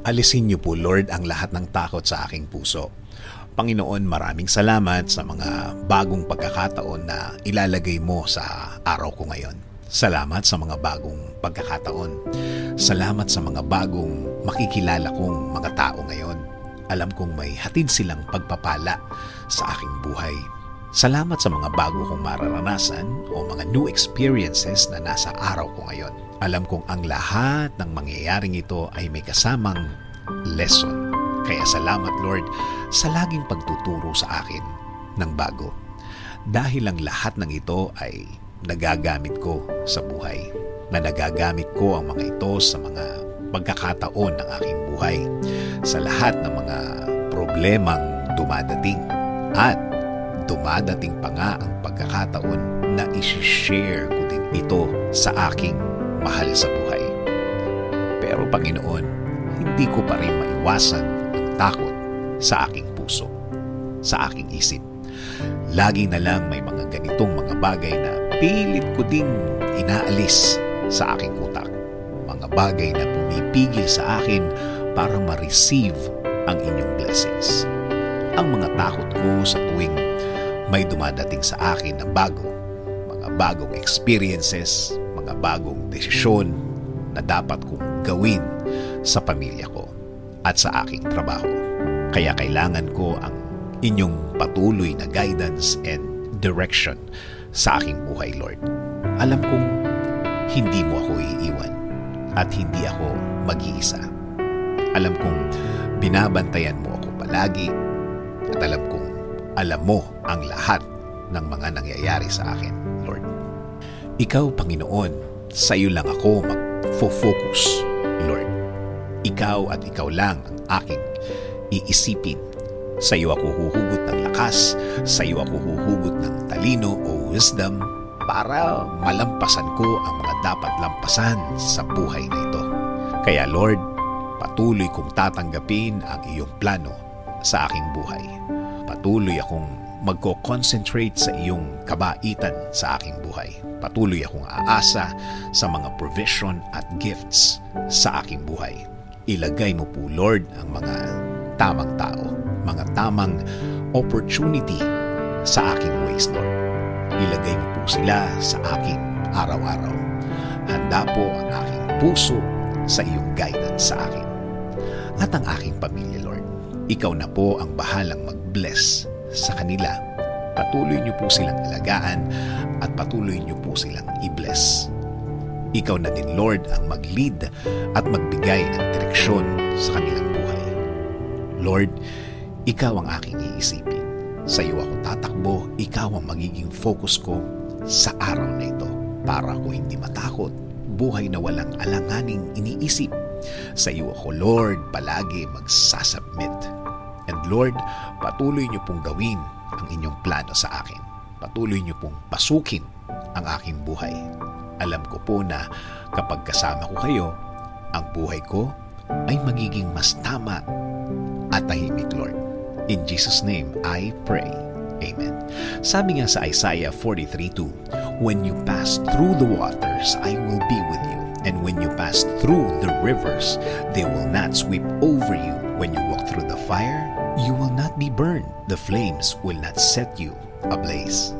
Alisin niyo po, Lord, ang lahat ng takot sa aking puso. Panginoon, maraming salamat sa mga bagong pagkakataon na ilalagay mo sa araw ko ngayon. Salamat sa mga bagong pagkakataon. Salamat sa mga bagong makikilala kong mga tao ngayon. Alam kong may hatid silang pagpapala sa aking buhay. Salamat sa mga bago kong mararanasan o mga new experiences na nasa araw ko ngayon. Alam kong ang lahat ng mangyayaring ito ay may kasamang lesson. Kaya salamat Lord sa laging pagtuturo sa akin ng bago. Dahil ang lahat ng ito ay nagagamit ko sa buhay. Na nagagamit ko ang mga ito sa mga pagkakataon ng aking buhay. Sa lahat ng mga problemang dumadating. At dumadating pa nga ang pagkakataon na isi-share ko din ito sa aking mahal sa buhay. Pero Panginoon, hindi ko pa rin maiwasan ang takot sa aking puso, sa aking isip. Lagi na lang may mga ganitong mga bagay na pilit ko ding inaalis sa aking utak. Mga bagay na pumipigil sa akin para ma-receive ang inyong blessings. Ang mga takot ko sa tuwing may dumadating sa akin na bago, mga bagong experiences, mga bagong desisyon na dapat kong gawin sa pamilya ko at sa aking trabaho. Kaya kailangan ko ang inyong patuloy na guidance and direction sa aking buhay, Lord. Alam kong hindi mo ako iiwan at hindi ako mag-iisa. Alam kong binabantayan mo ako palagi at alam kong alam mo ang lahat ng mga nangyayari sa akin, Lord. Ikaw, Panginoon, sa iyo lang ako mag-focus, Lord. Ikaw at ikaw lang ang aking iisipin. Sa iyo ako huhugot ng lakas, sa iyo ako huhugot ng talino o wisdom para malampasan ko ang mga dapat lampasan sa buhay na ito. Kaya Lord, patuloy kong tatanggapin ang iyong plano sa aking buhay. Patuloy akong magko-concentrate sa iyong kabaitan sa aking buhay. Patuloy akong aasa sa mga provision at gifts sa aking buhay. Ilagay mo po, Lord, ang mga tamang tao, mga tamang opportunity sa aking ways, Lord. Ilagay mo po sila sa aking araw-araw. Handa po ang aking puso sa iyong guidance sa akin. At ang aking pamilya, Lord. Ikaw na po ang bahalang mag-bless sa kanila. Patuloy niyo po silang alagaan at patuloy niyo po silang i-bless. Ikaw na din, Lord, ang mag-lead at magbigay ng direksyon sa kanilang buhay. Lord, ikaw ang aking iisipin. Sa iyo ako tatakbo, ikaw ang magiging focus ko sa araw na ito para ako hindi matakot, buhay na walang alanganing iniisip. Sa iyo ako, Lord, palagi magsasubmit. And Lord, patuloy niyo pong gawin ang inyong plano sa akin. Patuloy niyo pong pasukin ang aking buhay. Alam ko po na kapag kasama ko kayo, ang buhay ko ay magiging mas tama at tahimik, Lord. In Jesus' name, I pray. Amen. Sabi nga sa Isaiah 43.2, When you pass through the waters, I will be with you. And when you pass through the rivers, they will not sweep over you. When you walk through the fire, you will not be burned. The flames will not set you ablaze.